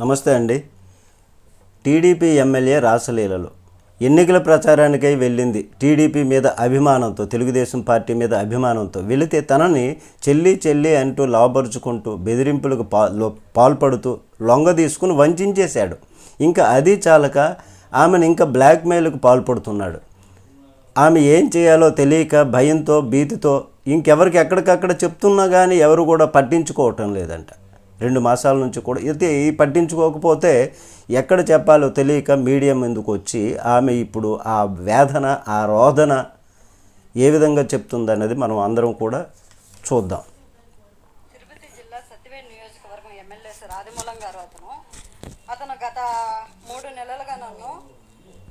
నమస్తే అండి. TDP MLA రాసలీలలు. ఎన్నికల ప్రచారానికై వెళ్ళింది. టీడీపీ మీద అభిమానంతో తెలుగుదేశం పార్టీ మీద అభిమానంతో వెళితే తనని చెల్లి చెల్లి అంటూ లాభపరుచుకుంటూ బెదిరింపులకు పా పాల్పడుతూ లొంగ తీసుకుని వంచేశాడు ఇంకా అది చాలక ఆమెను ఇంకా బ్లాక్మెయిల్కు పాల్పడుతున్నాడు. ఆమె ఏం చేయాలో తెలియక భయంతో భీతితో ఇంకెవరికి ఎక్కడికక్కడ చెప్తున్నా కానీ ఎవరు కూడా పట్టించుకోవటం లేదంట. రెండు మాసాల నుంచి కూడా. అయితే పట్టించుకోకపోతే ఎక్కడ చెప్పాలో తెలియక మీడియం ముందుకు వచ్చి ఆమె ఇప్పుడు ఆ వేదన ఆ రోదన ఏ విధంగా చెప్తుందన్నది మనం అందరం కూడా చూద్దాం. తిరుపతి జిల్లా సత్యవేడ్ నియోజకవర్గం ఎమ్మెల్యే సార్ ఆదిమూలం గారు అతను. అతను గత మూడు నెలలుగా నన్ను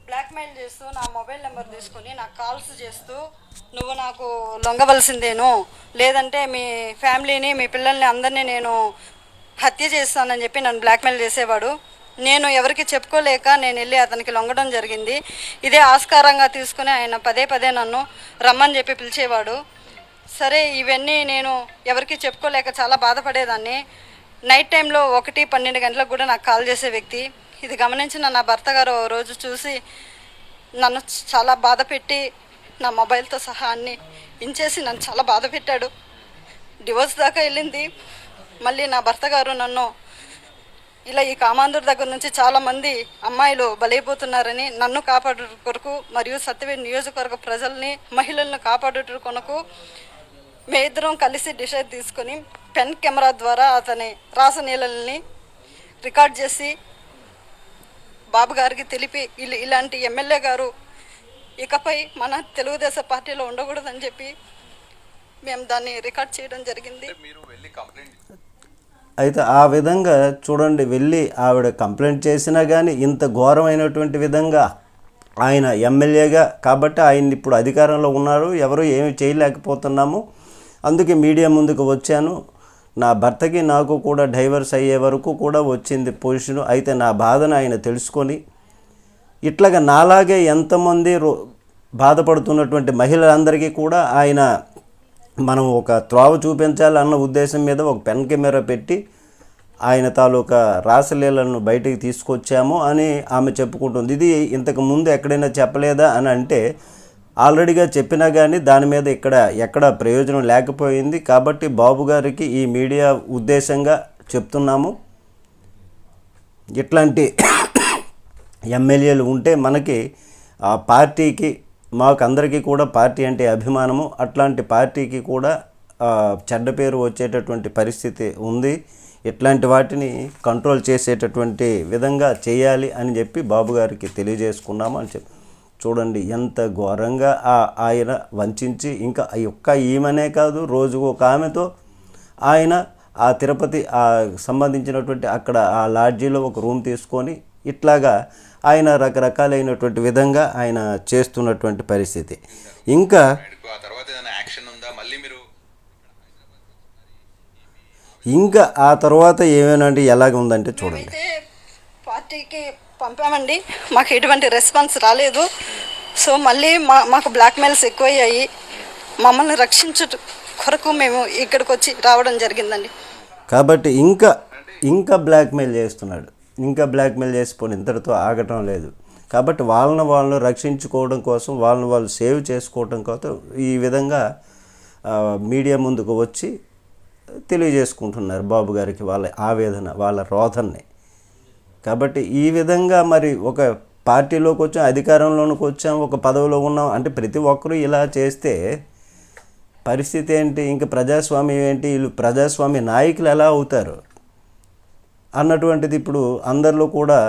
బ్లాక్మెయిల్ చేస్తూ నా మొబైల్ నెంబర్ తీసుకొని నాకు కాల్స్ చేస్తూ నువ్వు నాకు లొంగవలసిందేను. లేదంటే మీ ఫ్యామిలీని మీ పిల్లల్ని అందరినీ నేను హత్య చేస్తానని చెప్పి నన్ను బ్లాక్మెయిల్ చేసేవాడు. నేను ఎవరికి చెప్పుకోలేక నేను వెళ్ళి అతనికి లొంగడం జరిగింది. ఇదే ఆస్కారంగా తీసుకుని ఆయన పదే పదే నన్ను రమ్మని చెప్పి పిలిచేవాడు. సరే ఇవన్నీ నేను ఎవరికి చెప్పుకోలేక చాలా బాధపడేదాన్ని. నైట్ టైంలో ఒకటి పన్నెండు గంటలకు కూడా నాకు కాల్ చేసే వ్యక్తి. ఇది గమనించిన నా భర్త గారు ఓ రోజు చూసి నన్ను చాలా బాధ పెట్టి నా మొబైల్తో సహా అన్ని ఇంచేసి నన్ను చాలా బాధ పెట్టాడు. డివోర్స్ దాకా వెళ్ళింది. మళ్ళీ నా భర్త గారు నన్ను ఇలా ఈ కామాంధుడి దగ్గర నుంచి చాలామంది అమ్మాయిలు బలైపోతున్నారని నన్ను కాపాడు కొరకు మరియు సత్యవేడి నియోజకవర్గ ప్రజల్ని మహిళలను కాపాడుట కొరకు మేద్దరం కలిసి డిసైడ్ తీసుకొని పెన్ కెమెరా ద్వారా అతని రాసనీళ్ళని రికార్డ్ చేసి బాబు గారికి తెలిపి ఇలాంటి ఎమ్మెల్యే గారు ఇకపై మన తెలుగుదేశం పార్టీలో ఉండకూడదని చెప్పి మేము దాన్ని రికార్డ్ చేయడం జరిగింది. మీరు వెళ్ళి కంప్లైంట్ అయితే ఆ విధంగా చూడండి వెళ్ళి ఆవిడ కంప్లైంట్ చేసినా కానీ ఇంత ఘోరమైనటువంటి విధంగా ఆయన ఎమ్మెల్యేగా కాబట్టి ఆయన ఇప్పుడు అధికారంలో ఉన్నారు ఎవరు ఏమి చేయలేకపోతున్నాము. అందుకే మీడియా ముందుకు వచ్చాను. నా భర్తకి నాకు కూడా డైవర్స్ అయ్యే వరకు కూడా వచ్చింది పొజిషన్ అయితే నా బాధను ఆయన తెలుసుకొని ఇట్లాగా నాలాగే ఎంతమంది రో బాధపడుతున్నటువంటి మహిళలందరికీ కూడా ఆయన మనం ఒక త్రోవ చూపించాలన్న ఉద్దేశం మీద ఒక పెన్ కెమెరా పెట్టి ఆయన తాలూకా రాసలీలను బయటికి తీసుకొచ్చాము అని ఆమె చెప్పుకుంటుంది. ఇది ఇంతకు ముందు ఎక్కడైనా చెప్పలేదా అని అంటే ఆల్రెడీగా చెప్పినా కానీ దాని మీద ఇక్కడ ఎక్కడ ప్రయోజనం లేకపోయింది. కాబట్టి బాబు గారికి ఈ మీడియా ఉద్దేశంగా చెప్తున్నాము. ఇట్లాంటి ఎమ్మెల్యేలు ఉంటే మనకి ఆ పార్టీకి మాకు అందరికీ కూడా పార్టీ అంటే అభిమానము. అట్లాంటి పార్టీకి కూడా చెడ్డ పేరు వచ్చేటటువంటి పరిస్థితి ఉంది. ఇట్లాంటి వాటిని కంట్రోల్ చేసేటటువంటి విధంగా చేయాలి అని చెప్పి బాబు గారికి తెలియజేసుకున్నాము అని చెప్పి. చూడండి ఎంత ఘోరంగా ఆ ఆయన వంచి ఇంకా ఆ ఒక్క ఈమెనే కాదు రోజుకు ఒక ఆమెతో ఆయన ఆ తిరుపతి ఆ సంబంధించినటువంటి అక్కడ ఆ లాడ్జీలో ఒక రూమ్ తీసుకొని ఇట్లాగా ఆయన రకరకాలైనటువంటి విధంగా ఆయన చేస్తున్నటువంటి పరిస్థితి. ఇంకా ఆ తర్వాత ఏదైనా యాక్షన్ ఉందా? మళ్ళీ మీరు ఇంకా ఆ తర్వాత ఏమేనంటే ఎలాగ ఉందంటే చూడండి. పార్టీకి పంపామండి. మాకు ఎటువంటి రెస్పాన్స్ రాలేదు. సో మళ్ళీ మా మాకు బ్లాక్మెయిల్స్ ఎక్కువయ్యాయి. మమ్మల్ని రక్షించుట కొరకు మేము ఇక్కడికి వచ్చి రావడం జరిగిందండి. కాబట్టి ఇంకా ఇంకా బ్లాక్మెయిల్ చేస్తున్నాడు. ఇంకా బ్లాక్మెయిల్ చేసిపోయిన ఇంతటితో ఆగటం లేదు. కాబట్టి వాళ్ళని వాళ్ళని రక్షించుకోవడం కోసం వాళ్ళని వాళ్ళు సేవ్ చేసుకోవడం కోసం ఈ విధంగా మీడియా ముందుకు వచ్చి తెలియజేసుకుంటున్నారు బాబు గారికి వాళ్ళ ఆవేదన వాళ్ళ రోధన్ని. కాబట్టి ఈ విధంగా మరి ఒక పార్టీలోకి వచ్చాం అధికారంలోనికి వచ్చాం ఒక పదవిలో ఉన్నాం. అంటే ప్రతి ఒక్కరూ ఇలా చేస్తే పరిస్థితి ఏంటి? ఇంకా ప్రజాస్వామ్యం ఏంటి? వీళ్ళు ప్రజాస్వామ్య నాయకులు ఎలా అవుతారు? అన్నటువంటిది ఇప్పుడు అందరిలో కూడా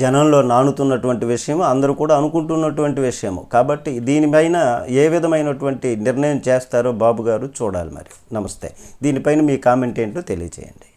జనంలో నానుతున్నటువంటి విషయం అందరూ కూడా అనుకుంటున్నటువంటి విషయము. కాబట్టి దీనిపైన ఏ విధమైనటువంటి నిర్ణయం చేస్తారో బాబు గారు చూడాలి మరి. నమస్తే. దీనిపైన మీ కామెంట్ ఏంటో తెలియజేయండి